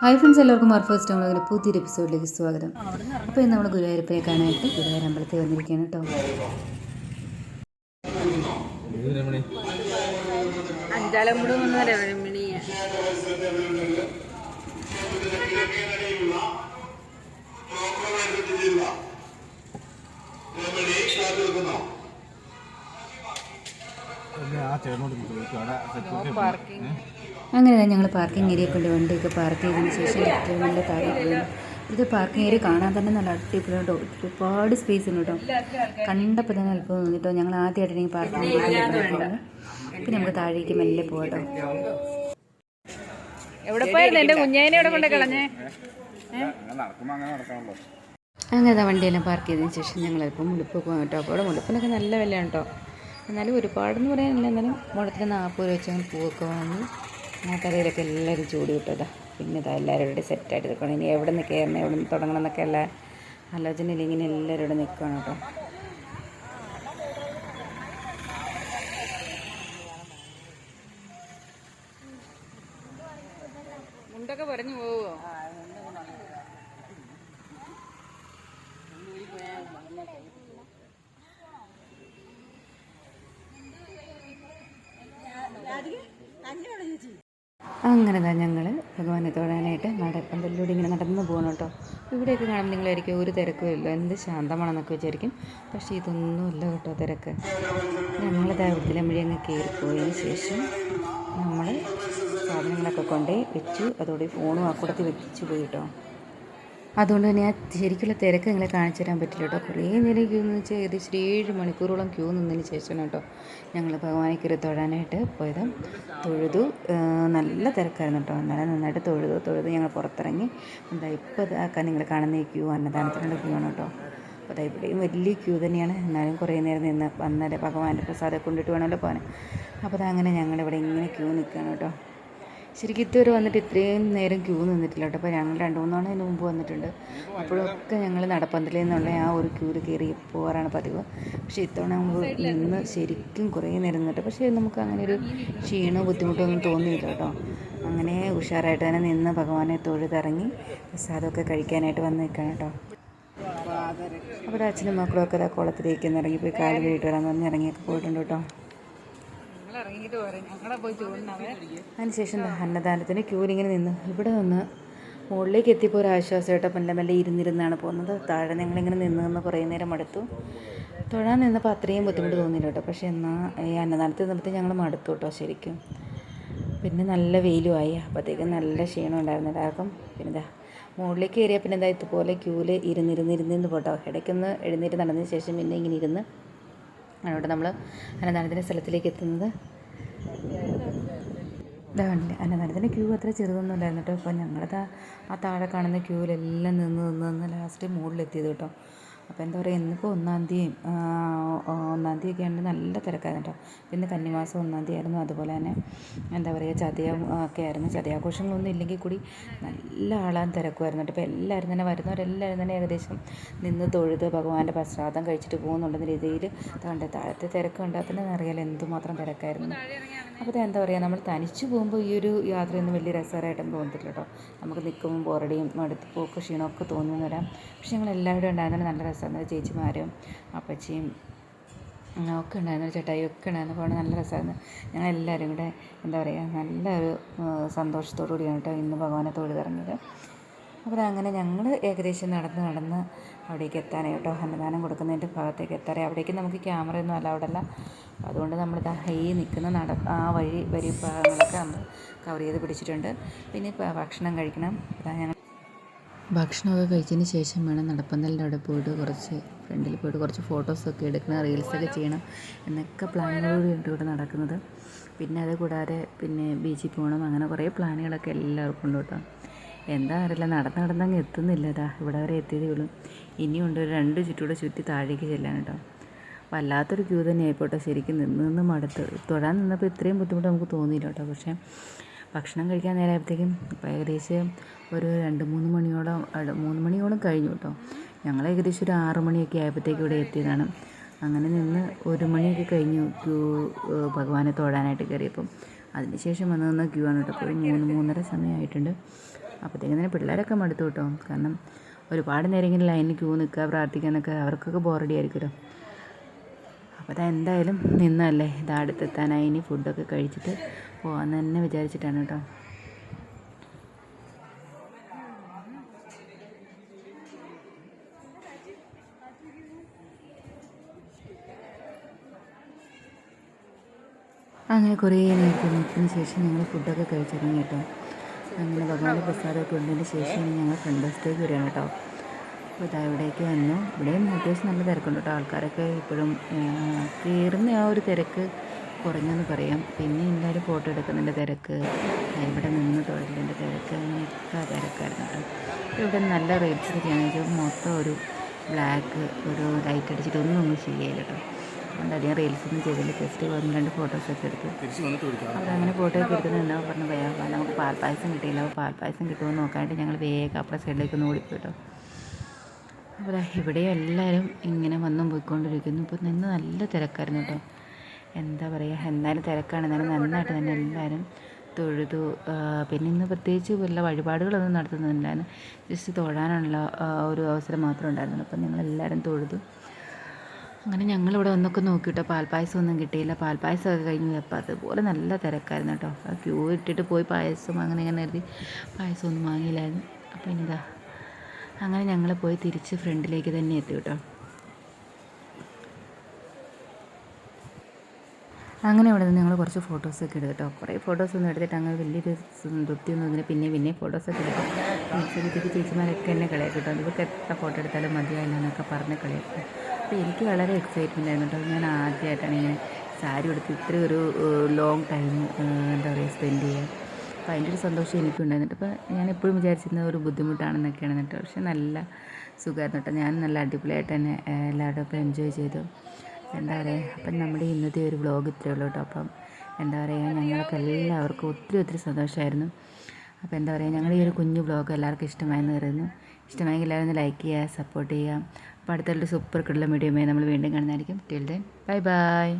Hi friends എല്ലാവർക്കും മർഫേഴ്സ് അങ്ങനെ പുതിയൊരു എപ്പിസോഡിലേക്ക് സ്വാഗതം. അപ്പോൾ ഇന്ന് നമ്മൾ ഗുരുവായൂരപ്പനെ കാണാനായിട്ട് ഗുരുവായൂർ അമ്പലത്തിൽ വന്നിരിക്കുകയാണ് കേട്ടോ ആ സെക്യൂരിറ്റി പാർക്കിംഗ് അങ്ങനെ തന്നെ ഞങ്ങൾ പാർക്കിംഗ് ഏരിയ കൊണ്ട് വണ്ടിയൊക്കെ പാർക്ക് ചെയ്തതിന് ശേഷം ഏറ്റവും നല്ല താഴെ പോയി ഇത് പാർക്കിംഗ് ഏരിയ കാണാൻ തന്നെ നല്ല അടിപൊളി കേട്ടോ ഒരുപാട് സ്പേസ് ഉണ്ട് കേട്ടോ കണ്ടപ്പോൾ തന്നെ അല്പം തോന്നിട്ടോ ഞങ്ങൾ ആദ്യമായിട്ടാണ് ഈ പാർക്കിംഗ് പിന്നെ നമുക്ക് താഴേക്ക് മെല്ലെ പോകട്ടോ എവിടെ പോയിരുന്നു എന്റെ കുഞ്ഞേനെ ഇവിടെ കൊണ്ട് കളഞ്ഞേ? അങ്ങനെ വണ്ടിയെല്ലാം പാർക്ക് ചെയ്തതിന് ശേഷം ഞങ്ങൾ അല്പം മുളിപ്പ് പോകാം കേട്ടോ അപ്പോൾ അവിടെ മുളിപ്പിനൊക്കെ നല്ല വിലയാണ് കേട്ടോ എന്നാലും ഒരുപാടെന്ന് പറയാനില്ല. എന്നാലും മുടത്തിന് നാൽപ്പത് രൂപ വെച്ച് പൂവൊക്കെ വാങ്ങി ആ കറിയിലൊക്കെ എല്ലാവരും ചൂട് കിട്ടുമല്ലോ പിന്നെ ഇതാ എല്ലാവരും ഇവിടെ സെറ്റായിട്ട് നിൽക്കണം ഇനി എവിടെ നിന്ന് കയറണം എവിടെ നിന്ന് തുടങ്ങണം എന്നൊക്കെ എല്ലാ ആലോചനയിൽ ഇങ്ങനെ എല്ലാവരും ഇവിടെ നിൽക്കണം കേട്ടോ. അങ്ങനെ തന്നെ ഞങ്ങൾ ഭഗവാനെ തൊഴാനായിട്ട് നടപ്പന്തലിലൂടെ ഇങ്ങനെ നടന്നു പോകണം കേട്ടോ ഇവിടെയൊക്കെ കാണുമ്പോൾ നിങ്ങളായിരിക്കും ഒരു തിരക്കും ഇല്ല. എന്ത് ശാന്തമാണെന്നൊക്കെ വിചാരിക്കും. പക്ഷേ ഇതൊന്നുമില്ല കേട്ടോ തിരക്ക്. ഞങ്ങൾ ദൈവത്തിലെ വഴി അങ്ങ് കയറിപ്പോയതിന് ശേഷം നമ്മൾ സാധനങ്ങളൊക്കെ കൊണ്ടേ വെച്ചു. അതോടെ ഫോണും ആ കൂടത്തിൽ വെച്ചു പോയി കേട്ടോ അതുകൊണ്ട് തന്നെ ആ ശരിക്കുള്ള തിരക്ക് നിങ്ങളെ കാണിച്ചു തരാൻ പറ്റില്ല കേട്ടോ. കുറേ നേരം ക്യൂ എന്ന് വെച്ചാൽ ഏകദേശം ഏഴ് മണിക്കൂറോളം ക്യൂ നിന്നതിന് ശേഷമാണ് കേട്ടോ ഞങ്ങൾ ഭഗവാനെ തൊഴാനായിട്ട് പോയത്. തൊഴുതു നല്ല തിരക്കായിരുന്നു കേട്ടോ. നല്ല നന്നായിട്ട് തൊഴുതു തൊഴുതു ഞങ്ങൾ പുറത്തിറങ്ങി. എന്താ ഇപ്പോൾ നിങ്ങൾ കാണുന്ന ഈ ക്യൂ അന്നദാനത്തിനുള്ള ക്യൂ ആണ് കേട്ടോ. അപ്പോൾ അതാ ഇവിടെയും വലിയ ക്യൂ തന്നെയാണ്. എന്നാലും കുറേ നേരം നിന്ന് വന്നാലേ ഭഗവാന്റെ പ്രസാദം കൊണ്ടിട്ട് വേണമല്ലോ പോകാൻ അപ്പോൾ അതങ്ങനെ ഞങ്ങളിവിടെ ഇങ്ങനെ ക്യൂ നിൽക്കുകയാണ് കേട്ടോ. ശരിക്കും ഇതുവരെ വന്നിട്ട് ഇത്രയും നേരം ക്യൂ നിന്നിട്ടില്ല കേട്ടോ. അപ്പോൾ ഞങ്ങൾ രണ്ട് മൂന്നാണ് അതിന് മുമ്പ് വന്നിട്ടുണ്ട്. അപ്പോഴൊക്കെ ഞങ്ങൾ നടപ്പന്തലിൽ നിന്നുള്ള ആ ഒരു ക്യൂവിൽ കയറി പോകാറാണ് പതിവ്. പക്ഷേ ഇത്തവണ നമ്മൾ നിന്ന് ശരിക്കും കുറേ നേരം നിന്നിട്ട് പക്ഷേ നമുക്ക് അങ്ങനെ ഒരു ക്ഷീണോ ബുദ്ധിമുട്ടോ ഒന്നും തോന്നിയില്ല കേട്ടോ. അങ്ങനെ ഉഷാറായിട്ട് തന്നെ നിന്ന് ഭഗവാനെ തൊഴുതിറങ്ങി പ്രസാദമൊക്കെ കഴിക്കാനായിട്ട് വന്ന് നിൽക്കണം കേട്ടോ. അവിടെ അച്ഛനും മക്കളും ഒക്കെ കുളത്തിലേക്ക് ഒന്ന് ഇറങ്ങി പോയി കാൽ കഴിയിട്ട് വരാമെന്ന് പറഞ്ഞ് ഇറങ്ങിയൊക്കെ പോയിട്ടുണ്ട് കേട്ടോ. അതിനുശേഷം അന്നദാനത്തിന് ക്യൂരിങ്ങനെ നിന്ന്. ഇവിടെ നിന്ന് മുകളിലേക്ക് എത്തിയപ്പോൾ ഒരു ആശ്വാസമായിട്ട് മെല്ലെ മെല്ലെ ഇരുന്നിരുന്നാണ് പോകുന്നത്. താഴെ ഞങ്ങളിങ്ങനെ നിന്ന് എന്ന് കുറേ നേരം മടുത്തു. തൊഴാൻ നിന്നപ്പോൾ അത്രയും ബുദ്ധിമുട്ട് തോന്നിയില്ല കേട്ടോ. പക്ഷേ എന്നാൽ ഈ അന്നദാനത്തിൽ നിന്നിട്ട് ഞങ്ങൾ മടുത്തു കേട്ടോ ശരിക്കും. പിന്നെ നല്ല വെയിലുമായി അപ്പോഴത്തേക്കും നല്ല ക്ഷീണം ഉണ്ടായിരുന്നു എല്ലാവർക്കും. പിന്നെ ഇതാ മുകളിലേക്ക് കയറിയാൽ പിന്നെ എന്താ ഇതുപോലെ ക്യൂവിൽ ഇരുന്നിരുന്നിരുന്നിരുന്ന് പോട്ടോ. ഇടയ്ക്കൊന്ന് എഴുന്നേറ്റ് നടന്നതിന് ശേഷം പിന്നെ ഇങ്ങനെ ഇരുന്ന് അവിടെ നമ്മൾ അന്നദാനത്തിന്റെ സ്ഥലത്തിലേക്ക് എത്തുന്നത്. ഇതാ കണ്ടില്ലേ അന്നദാനത്തിന്റെ ക്യൂ അത്ര ചെറുതൊന്നും ഉണ്ടായിരുന്നു കേട്ടോ ഇപ്പോൾ ഞങ്ങളത് ആ താഴെ കാണുന്ന ക്യൂവിലെല്ലാം നിന്ന് നിന്ന് നിന്ന് ലാസ്റ്റ് മുകളിലെത്തിയത് കേട്ടോ. അപ്പോൾ എന്താ പറയുക ഇന്നിപ്പോൾ ഒന്നാം തീയതിയും ഒന്നാം തീയതി ഒക്കെ ആണെങ്കിൽ നല്ല തിരക്കായിരുന്നു കേട്ടോ. പിന്നെ കന്നിമാസം ഒന്നാം തീയതി ആയിരുന്നു. അതുപോലെ തന്നെ എന്താ പറയുക ചതയം ഒക്കെ ആയിരുന്നു. ചതയാഘോഷങ്ങളൊന്നും ഇല്ലെങ്കിൽ കൂടി നല്ല ആളാൻ തിരക്കുമായിരുന്നു കേട്ടോ. ഇപ്പോൾ എല്ലാവരും തന്നെ വരുന്നവരെല്ലാവരും തന്നെ ഏകദേശം നിന്ന് തൊഴുത് ഭഗവാന്റെ പ്രസാദം കഴിച്ചിട്ട് പോകുന്നുണ്ടെന്ന രീതിയിൽ കണ്ട താഴത്തെ തിരക്ക് കണ്ടാൽ തന്നെ അറിയാലോ എന്തുമാത്രം തിരക്കായിരുന്നു. അപ്പോൾ എന്താ പറയുക നമ്മൾ തനിച്ച് പോകുമ്പോൾ ഈ ഒരു യാത്രയൊന്നും വലിയ രസകരമായിട്ടൊന്നും തോന്നത്തില്ല കേട്ടോ നമുക്ക് നിൽക്കുമ്പോൾ ബോറടിയും മടുത്ത് പോക്ക് ക്ഷീണമൊക്കെ തോന്നുന്നു വരാം. പക്ഷെ ഞങ്ങൾ എല്ലാവരും ഉണ്ടായിരുന്നു നല്ല രസമായിരുന്നു. ചേച്ചിമാരും അപ്പച്ചിയും ഒക്കെ ഉണ്ടായിരുന്നു. ചേട്ടായി ഒക്കെ ഉണ്ടായിരുന്നു. അപ്പോൾ നല്ല രസമായിരുന്നു. ഞങ്ങൾ എല്ലാവരും കൂടെ എന്താ പറയുക നല്ലൊരു സന്തോഷത്തോടു കൂടിയാണ് കേട്ടോ ഇന്ന് ഭഗവാനെ തൊഴുതിറങ്ങിയത്. അപ്പോൾ അങ്ങനെ ഞങ്ങൾ ഏകദേശം നടന്ന് നടന്ന് അവിടേക്ക് എത്താനായി കേട്ടോ. അന്നദാനം കൊടുക്കുന്നതിന്റെ ഭാഗത്തേക്ക് എത്താറേ അവിടേക്ക് നമുക്ക് ക്യാമറയൊന്നും അലൗഡ് അല്ല. അതുകൊണ്ട് നമ്മൾ ഈ നിൽക്കുന്ന നട ആ വഴി വരി ഭാഗങ്ങളൊക്കെ നമ്മൾ കവർ ചെയ്ത് പിടിച്ചിട്ടുണ്ട്. പിന്നെ ഭക്ഷണം കഴിക്കണം. ഞങ്ങൾ ഭക്ഷണമൊക്കെ കഴിച്ചതിന് ശേഷം വേണം നടപ്പന്തലിന്റെ അവിടെ പോയിട്ട് കുറച്ച് ഫ്രണ്ടിൽ പോയിട്ട് കുറച്ച് ഫോട്ടോസൊക്കെ എടുക്കണം റീൽസൊക്കെ ചെയ്യണം എന്നൊക്കെ പ്ലാനുകളോട് ഉണ്ട് ഇവിടെ നടക്കുന്നത്. പിന്നെ അത് കൂടാതെ പിന്നെ ബീച്ചിൽ പോകണം. അങ്ങനെ കുറേ പ്ലാനുകളൊക്കെ എല്ലാവർക്കും ഉണ്ട് കേട്ടോ. എന്താ അറിയില്ല നടന്ന് നടന്നങ്ങ് എത്തുന്നില്ല ഇതാ ഇവിടെ വരെ എത്തിയതേ ഉള്ളൂ. ഇനിയുണ്ട് ഒരു രണ്ട് ചുറ്റൂടെ ചുറ്റി താഴേക്ക് ചെല്ലാൻ കേട്ടോ. വല്ലാത്തൊരു ക്യൂ തന്നെ ആയിപ്പോട്ടെ. ശരിക്കും നിന്ന് നിന്ന് മടുത്ത്. തൊഴാൻ നിന്നപ്പോൾ ഇത്രയും ബുദ്ധിമുട്ട് നമുക്ക് തോന്നിയില്ല കേട്ടോ. പക്ഷേ ഭക്ഷണം കഴിക്കാൻ നേരമായപ്പോഴത്തേക്കും ഏകദേശം ഒരു രണ്ട് മൂന്ന് മണിയോളം മൂന്ന് മണിയോളം കഴിഞ്ഞു കേട്ടോ. ഞങ്ങൾ ഏകദേശം ഒരു ആറ് മണിയൊക്കെ ആയപ്പോഴത്തേക്കും ഇവിടെ എത്തിയതാണ്. അങ്ങനെ നിന്ന് ഒരു മണിയൊക്കെ കഴിഞ്ഞു ക്യൂ ഭഗവാനെ തൊഴാനായിട്ട് കയറിയപ്പം. അതിനുശേഷം വന്ന് നിന്ന ക്യൂ ആണ് കേട്ടോ. അപ്പോൾ മൂന്ന് മൂന്നര സമയമായിട്ടുണ്ട്. അപ്പോഴത്തേക്കും തന്നെ പിള്ളേരൊക്കെ മടുത്തു കേട്ടോ. കാരണം ഒരുപാട് നേരം ഇങ്ങനെ ലൈനിൽ ക്യൂ നിൽക്കുക പ്രാർത്ഥിക്കുക എന്നൊക്കെ അവർക്കൊക്കെ ബോറടി ആയിരിക്കുമല്ലോ. അപ്പോൾ അതാ എന്തായാലും നിന്നല്ലേ. ഇതാ അടുത്തെത്താനായി. ഇനി ഫുഡൊക്കെ കഴിച്ചിട്ട് പോകാമെന്ന് തന്നെ വിചാരിച്ചിട്ടാണ് കേട്ടോ. അങ്ങനെ കുറേ നേരത്തെ നിൽക്കുന്ന ശേഷം ഞങ്ങൾ ഫുഡൊക്കെ കഴിച്ചിറങ്ങി കേട്ടോ. അങ്ങനെ ഭഗവാന്റെ പ്രസാദമൊക്കെ ഉണ്ടതിന് ശേഷമാണ് ഞങ്ങൾ ഫ്രണ്ട് ബസ്സിലേക്ക് വരികയാണ് കേട്ടോ. അപ്പോൾ ഇതാ ഇവിടേക്ക് വന്നു. ഇവിടെയും അത്യാവശ്യം നല്ല തിരക്കുണ്ട് കേട്ടോ. ആൾക്കാരൊക്കെ ഇപ്പോഴും കയറുന്ന ആ ഒരു തിരക്ക് കുറഞ്ഞെന്ന് പറയാം. പിന്നെ എല്ലാവരും ഫോട്ടോ എടുക്കുന്നതിന്റെ തിരക്ക് ഇവിടെ നിന്ന് തൊഴിലിന്റെ തിരക്ക് അങ്ങനെയൊക്കെ തിരക്കായിരുന്നു കേട്ടോ. ഇവിടെ നല്ല റേറ്റ്സ് ഒക്കെയാണെന്ന് വെച്ചാൽ മൊത്തം ഒരു ബ്ലാക്ക് ഒരു ലൈറ്റ് അടിച്ചിട്ട് ഒന്നും ഒന്നും ചെയ്യില്ല കേട്ടോ. അതുകൊണ്ട് അധികം റീൽസ് ഒന്നും ചെയ്തില്ല. ജസ്റ്റ് ഒന്ന് രണ്ട് ഫോട്ടോസൊക്കെ എടുത്തു. അവരങ്ങനെ ഫോട്ടോ ഒക്കെ എന്താ പറഞ്ഞു വേഗം നമുക്ക് പാൽപ്പായസം കിട്ടിയില്ല. അപ്പോൾ പാൽപ്പായസം കിട്ടുമെന്ന് നോക്കാനായിട്ട് ഞങ്ങൾ വേഗം അപ്പുറം സൈഡിലേക്ക് ഒന്ന് ഓടിപ്പോയിട്ടോ. അപ്പോൾ ഇവിടെ എല്ലാവരും ഇങ്ങനെ വന്നും പോയിക്കൊണ്ടിരിക്കുന്നു. ഇപ്പോൾ നിന്ന് നല്ല തിരക്കായിരുന്നു കേട്ടോ. എന്താ പറയുക എന്തായാലും തിരക്കാണ്. എന്നാലും നന്നായിട്ട് തന്നെ എല്ലാവരും തൊഴുതു. പിന്നെ ഇന്ന് പ്രത്യേകിച്ച് വല്ല വഴിപാടുകളൊന്നും നടത്തുന്നില്ലായിരുന്നു. ജസ്റ്റ് തൊഴാനുള്ള ഒരു അവസരം മാത്രമേ ഉണ്ടായിരുന്നുള്ളൂ. അപ്പം ഞങ്ങളെല്ലാവരും തൊഴുതു. അങ്ങനെ ഞങ്ങളിവിടെ നോക്കി നോക്കിയിട്ടോ പാൽപ്പായസം ഒന്നും കിട്ടിയില്ല. പാൽപ്പായസമൊക്കെ കഴിഞ്ഞ്. അപ്പോൾ അതുപോലെ നല്ല തിരക്കായിരുന്നു കേട്ടോ. ആ ക്യൂ ഇട്ടിട്ട് പോയി പായസം അങ്ങനെ ഇങ്ങനെ കരുതി പായസം ഒന്നും വാങ്ങിയില്ലായിരുന്നു അപ്പോൾ ഇനിതാ അങ്ങനെ ഞങ്ങൾ പോയി തിരിച്ച് ഫ്രണ്ടിലേക്ക് തന്നെ എത്തി കേട്ടോ. അങ്ങനെ ഇവിടെ നിന്ന് ഞങ്ങൾ കുറച്ച് ഫോട്ടോസൊക്കെ എടുത്തു കേട്ടോ. കുറേ ഫോട്ടോസൊന്നും എടുത്തിട്ട് അങ്ങനെ വലിയൊരു തൃപ്തിയൊന്നും ഇതിന് പിന്നെ പിന്നെ ഫോട്ടോസൊക്കെ എടുക്കും. ചേച്ചിക്ക് ചേച്ചിമാരൊക്കെ എന്നെ കളിയാക്കി കേട്ടോ ഇവർക്ക് എത്ര ഫോട്ടോ എടുത്താലും മതിയായില്ല എന്നൊക്കെ പറഞ്ഞ് കളിയാക്കും. അപ്പോൾ എനിക്ക് വളരെ എക്സൈറ്റ്മെന്റ് ആയിരുന്നു കേട്ടോ. ഞാൻ ആദ്യമായിട്ടാണ് ഇങ്ങനെ സാരി എടുത്ത് ഇത്രയും ഒരു ലോങ് ടൈം എന്താ പറയുക സ്പെൻഡ് ചെയ്യുക അപ്പോൾ അതിന്റെ ഒരു സന്തോഷം എനിക്കുണ്ടായിരുന്നു അപ്പോൾ ഞാൻ എപ്പോഴും വിചാരിച്ചിരുന്നത് ഒരു ബുദ്ധിമുട്ടാണെന്നൊക്കെയാണ് കേട്ടോ. പക്ഷെ നല്ല സുഖമായിരുന്നു കേട്ടോ. ഞാൻ നല്ല അടിപൊളിയായിട്ട് തന്നെ എല്ലാവരും ഒക്കെ എൻജോയ് ചെയ്തു. എന്താ പറയുക അപ്പം നമ്മുടെ ഇന്നത്തെ ഒരു വ്ളോഗ് ഇത്രയേ ഉള്ളൂ കേട്ടോ. അപ്പം എന്താ പറയുക ഞങ്ങൾക്ക് എല്ലാവർക്കും ഒത്തിരി ഒത്തിരി സന്തോഷമായിരുന്നു. അപ്പോൾ എന്താ പറയുക ഞങ്ങളുടെ ഈ ഒരു കുഞ്ഞു ബ്ലോഗ് എല്ലാവർക്കും ഇഷ്ടമായെന്ന് കരുതുന്നു ഇഷ്ടമായെങ്കിൽ എല്ലാവരും ലൈക്ക് ചെയ്യുക സപ്പോർട്ട് ചെയ്യുക. അപ്പോൾ അടുത്തൊരു സൂപ്പർ കിട്ടുള്ള വീഡിയോയുമായി നമ്മൾ വീണ്ടും കാണുന്നതായിരിക്കും. Till then bye bye